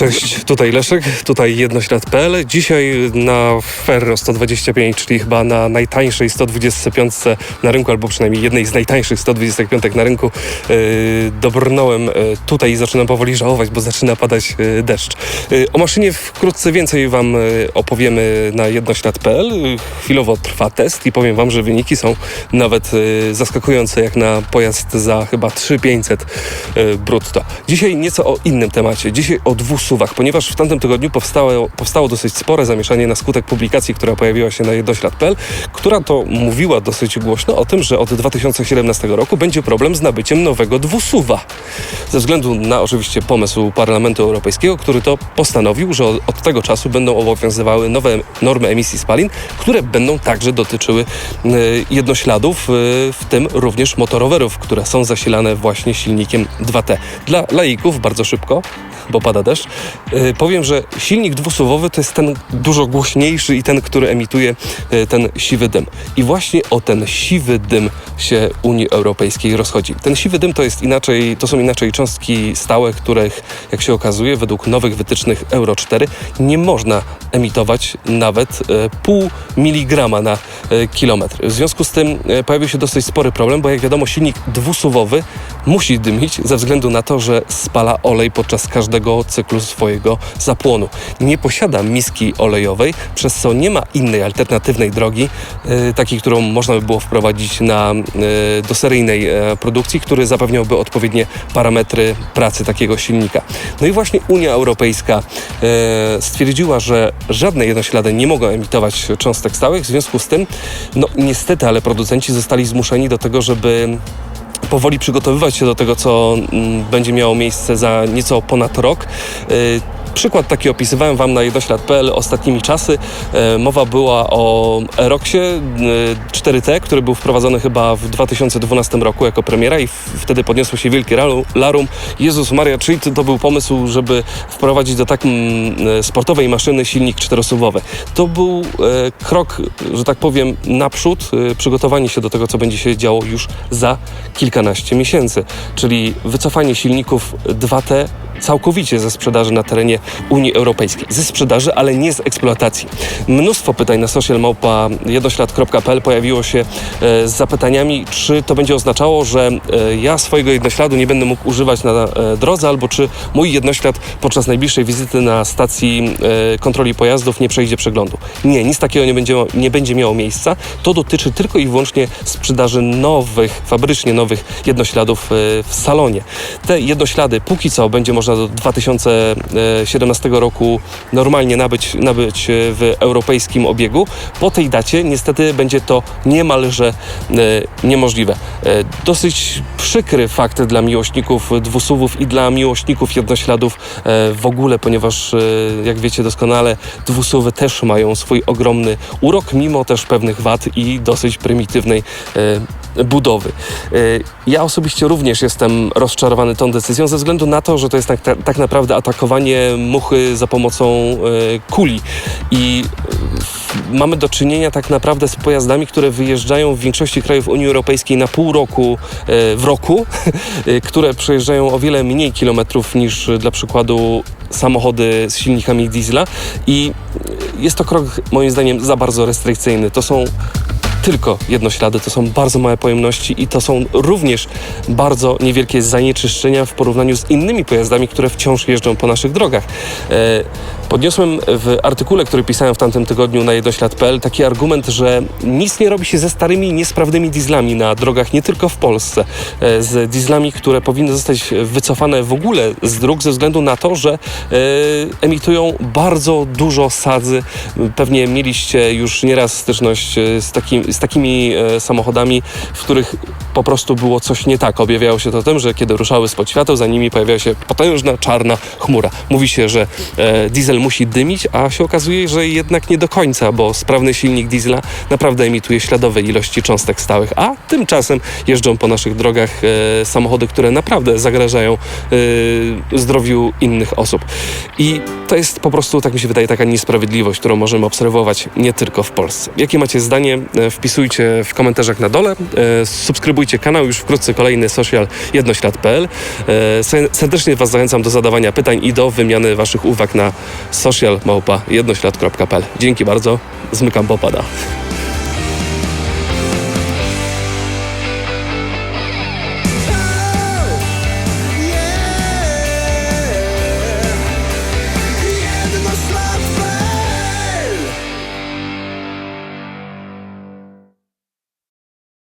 Cześć, tutaj Leszek, tutaj jednoślad.pl. Dzisiaj na Ferro 125, czyli chyba na najtańszej 125 na rynku, albo przynajmniej jednej z najtańszych 125 na rynku, yy, dobrnąłem yy, tutaj i zaczynam powoli żałować, bo zaczyna padać yy, deszcz. O maszynie wkrótce więcej Wam opowiemy na jednoślad.pl. Chwilowo trwa test i powiem Wam, że wyniki są nawet zaskakujące, jak na pojazd za chyba 3500 yy, brutto. Dzisiaj nieco o innym temacie. Dzisiaj o dwóch suwach, ponieważ w tamtym tygodniu powstało, powstało dosyć spore zamieszanie na skutek publikacji, która pojawiła się na jednoślad.pl, która to mówiła dosyć głośno o tym, że od 2017 roku będzie problem z nabyciem nowego dwusuwa. Ze względu na oczywiście pomysł Parlamentu Europejskiego, który to postanowił, że od, tego czasu będą obowiązywały nowe normy emisji spalin, które będą także dotyczyły e, jednośladów, e, w tym również motorowerów, które są zasilane właśnie silnikiem 2T. Dla laików bardzo szybko, bo pada deszcz, powiem, że silnik dwusuwowy to jest ten dużo głośniejszy i ten, który emituje e, ten siwy dym. I właśnie o ten siwy dym się Unii Europejskiej rozchodzi. Ten siwy dym to jest inaczej, to są inaczej cząstki stałe, których, jak się okazuje, według nowych wytycznych Euro 4 nie można emitować nawet e, pół miligrama na e, kilometr. W związku z tym e, pojawił się dosyć spory problem, bo jak wiadomo silnik dwusuwowy musi dymić ze względu na to, że spala olej podczas każdego cyklu swojego zapłonu. Nie posiada miski olejowej, przez co nie ma innej alternatywnej drogi, e, takiej, którą można by było wprowadzić na, e, do seryjnej e, produkcji, który zapewniałby odpowiednie parametry pracy takiego silnika. No i właśnie Unia Europejska stwierdziła, że żadne jednoślady nie mogą emitować cząstek stałych, w związku z tym, no niestety, ale producenci zostali zmuszeni do tego, żeby powoli przygotowywać się do tego, co mm, będzie miało miejsce za nieco ponad rok. Przykład taki opisywałem Wam na jednoślad.pl ostatnimi czasy. E, Mowa była o Aeroxie e, 4T, który był wprowadzony chyba w 2012 roku jako premiera i wtedy podniosło się wielkie larum. Jezus Maria, czyli to, był pomysł, żeby wprowadzić do tak mm, e, sportowej maszyny silnik czterosuwowy. To był e, krok, że tak powiem, naprzód, e, przygotowanie się do tego, co będzie się działo już za kilkanaście miesięcy, czyli wycofanie silników 2T całkowicie ze sprzedaży na terenie Unii Europejskiej. Ze sprzedaży, ale nie z eksploatacji. Mnóstwo pytań na social małpa jednoślad.pl pojawiło się e, z zapytaniami, czy to będzie oznaczało, że e, ja swojego jednośladu nie będę mógł używać na e, drodze, albo czy mój jednoślad podczas najbliższej wizyty na stacji kontroli pojazdów nie przejdzie przeglądu. Nie, nic takiego nie będzie, nie będzie miało miejsca. To dotyczy tylko i wyłącznie sprzedaży nowych, fabrycznie nowych jednośladów w salonie. Te jednoślady póki co będzie można do 2017 roku normalnie nabyć, nabyć w europejskim obiegu. Po tej dacie niestety będzie to niemalże e, niemożliwe. E, Dosyć przykry fakt dla miłośników dwusuwów i dla miłośników jednośladów e, w ogóle, ponieważ jak wiecie doskonale dwusuwy też mają swój ogromny urok, mimo też pewnych wad i dosyć prymitywnej budowy. E, Ja osobiście również jestem rozczarowany tą decyzją ze względu na to, że to jest tak, tak naprawdę atakowanie muchy za pomocą e, kuli i e, mamy do czynienia tak naprawdę z pojazdami, które wyjeżdżają w większości krajów Unii Europejskiej na pół roku w roku, które przejeżdżają o wiele mniej kilometrów niż dla przykładu samochody z silnikami diesla i jest to krok moim zdaniem za bardzo restrykcyjny. To są tylko jednoślady, to są bardzo małe pojemności i to są również bardzo niewielkie zanieczyszczenia w porównaniu z innymi pojazdami, które wciąż jeżdżą po naszych drogach. E, Podniosłem w artykule, który pisałem w tamtym tygodniu na jednoślad.pl taki argument, że nic nie robi się ze starymi, niesprawnymi dieslami na drogach nie tylko w Polsce. E, Z dieslami, które powinny zostać wycofane w ogóle z dróg ze względu na to, że e, emitują bardzo dużo sadzy. Pewnie mieliście już nieraz styczność z, takim, z takimi e, samochodami, w których po prostu było coś nie tak. Objawiało się to tym, że kiedy ruszały spod świateł, za nimi pojawiała się potężna czarna chmura. Mówi się, że e, diesel musi dymić, a się okazuje, że jednak nie do końca, bo sprawny silnik diesla naprawdę emituje śladowe ilości cząstek stałych, a tymczasem jeżdżą po naszych drogach e, samochody, które naprawdę zagrażają zdrowiu innych osób. I to jest po prostu, tak mi się wydaje, taka niesprawiedliwość, którą możemy obserwować nie tylko w Polsce. Jakie macie zdanie? Wpisujcie w komentarzach na dole. E, subskrybujcie kanał, już wkrótce kolejny social jednoślad.pl. E, se- serdecznie Was zachęcam do zadawania pytań i do wymiany Waszych uwag na social jednoślad.pl. Dzięki bardzo, zmykam popada.